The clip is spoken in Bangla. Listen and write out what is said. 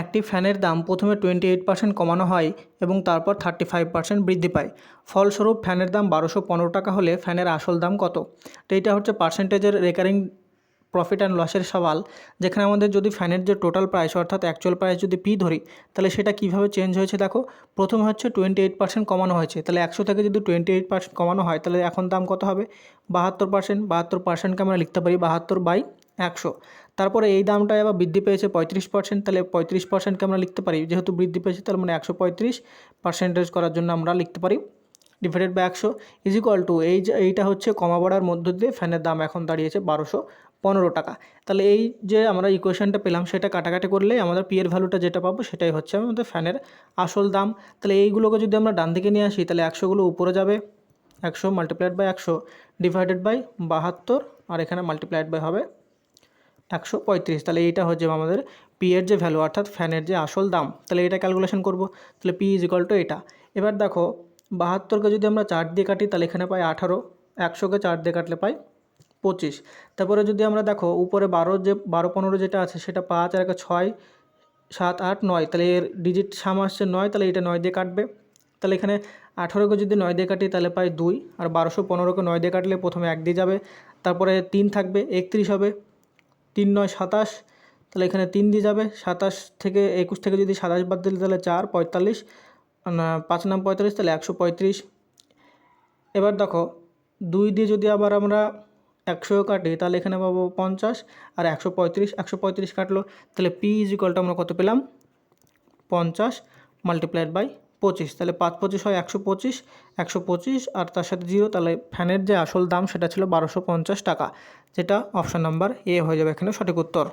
একটি ফ্যানের দাম প্রথমে টোয়েন্টি এইট পার্সেন্ট কমানো হয় এবং তারপর থার্টি ফাইভ পার্সেন্ট বৃদ্ধি পায়। ফলস্বরূপ, ফ্যানের দাম বারোশো পনেরো টাকা হলে ফ্যানের আসল দাম কত? তো এইটা হচ্ছে পার্সেন্টেজের রেকারিং প্রফিট অ্যান্ড লসের সওয়াল, যেখানে আমাদের যদি ফ্যানের যে টোটাল প্রাইস, অর্থাৎ অ্যাকচুয়াল প্রাইস যদি পি ধরি, তাহলে সেটা কীভাবে চেঞ্জ হয়েছে দেখো? প্রথমে হচ্ছে টোয়েন্টি এইট পার্সেন্ট কমানো হয়েছে, তাহলে একশো থেকে যদি টোয়েন্টি এইট পার্সেন্ট কমানো হয়, তাহলে এখন দাম কত হবে? বাহাত্তর পার্সেন্ট, বাহাত্তর পার্সেন্টকে আমরা লিখতে পারি বাহাত্তর বাই একশো। তারপরে এই দামটা আবার বৃদ্ধি পেয়েছে পঁয়ত্রিশ পার্সেন্ট তাহলে পঁয়ত্রিশ পার্সেন্টকে আমরা লিখতে পারি। যেহেতু বৃদ্ধি পেয়েছে, তাহলে মানে একশো পঁয়ত্রিশ পার্সেন্টেজ করার জন্য আমরা লিখতে পারি। ডিভাইডেড বাই একশো ইজ ইকুয়াল টু এই এইটা হচ্ছে কমা বাড়ার মধ্য দিয়ে ফ্যানের দাম এখন দাঁড়িয়েছে বারোশো পনেরো টাকা। তাহলে এই যে আমরা ইকুয়েশনটা পেলাম, সেটা কাটাকাটি করলেই আমাদের পিয়ের ভ্যালুটা যেটা পাবো, সেটাই হচ্ছে আমাদের ফ্যানের আসল দাম। তাহলে এইগুলোকে যদি আমরা ডান দিকে নিয়ে আসি, তাহলে একশোগুলো উপরে যাবে। একশো মাল্টিপ্লাইড বাই একশো ডিভাইডেড বাই বাহাত্তর, আর এখানে মাল্টিপ্লাইড বাই হবে একশো পঁয়ত্রিশ। তাহলে এইটা হচ্ছে আমাদের পি এর যে ভ্যালু অর্থাৎ ফ্যানের যে আসল দাম। তাহলে এটা ক্যালকুলেশন করব। তাহলে পি ইজ ইকাল টু এটা। এবার দেখো বাহাত্তরকে যদি আমরা চার দিয়ে কাটি, তাহলে এখানে পাই আঠারো। একশোকে চার দিয়ে কাটলে পাই পঁচিশ। তারপরে যদি আমরা দেখো, উপরে বারো যে, বারো পনেরো যেটা আছে, সেটা পাঁচ আর একে ছয়, সাত, আট, নয়। তাহলে এর ডিজিট সাম আসছে নয়, তাহলে এটা নয় দিয়ে কাটবে। তাহলে এখানে আঠেরোকে যদি নয় দিয়ে কাটি, তাহলে পাই দুই। আর বারোশো পনেরোকে নয় দিয়ে কাটলে প্রথমে এক দিয়ে যাবে। তারপরে তিন থাকবে, একত্রিশ হবে। তিন নয় সাতাশ, তাহলে এখানে তিন দিয়ে যাবে। সাতাশ থেকে একুশ থেকে যদি সাতাশ বাদ দিলে তাহলে চার, পঁয়তাল্লিশ। পাঁচ নাম পঁয়তাল্লিশ, তাহলে একশো পঁয়ত্রিশ। এবার দেখো, দুই দিয়ে যদি আবার আমরা একশো কাটি, তাহলে এখানে পাবো পঞ্চাশ আর একশো পঁয়ত্রিশ। একশো পঁয়ত্রিশ কাটলো, তাহলে পি ইজ আমরা কত পেলাম? পঞ্চাশ মাল্টিপ্লাইড বাই পঁচিশ, তাহলে পাঁচ পঁচিশ হয় একশো পঁচিশ একশো পঁচিশ আর তার সাথে জিরো, তাহলে ফ্যানের যে আসল দাম সেটা ছিল বারোশো পঞ্চাশ টাকা, যেটা অপশান নাম্বার এ হয়ে যাবে এখানে সঠিক উত্তর।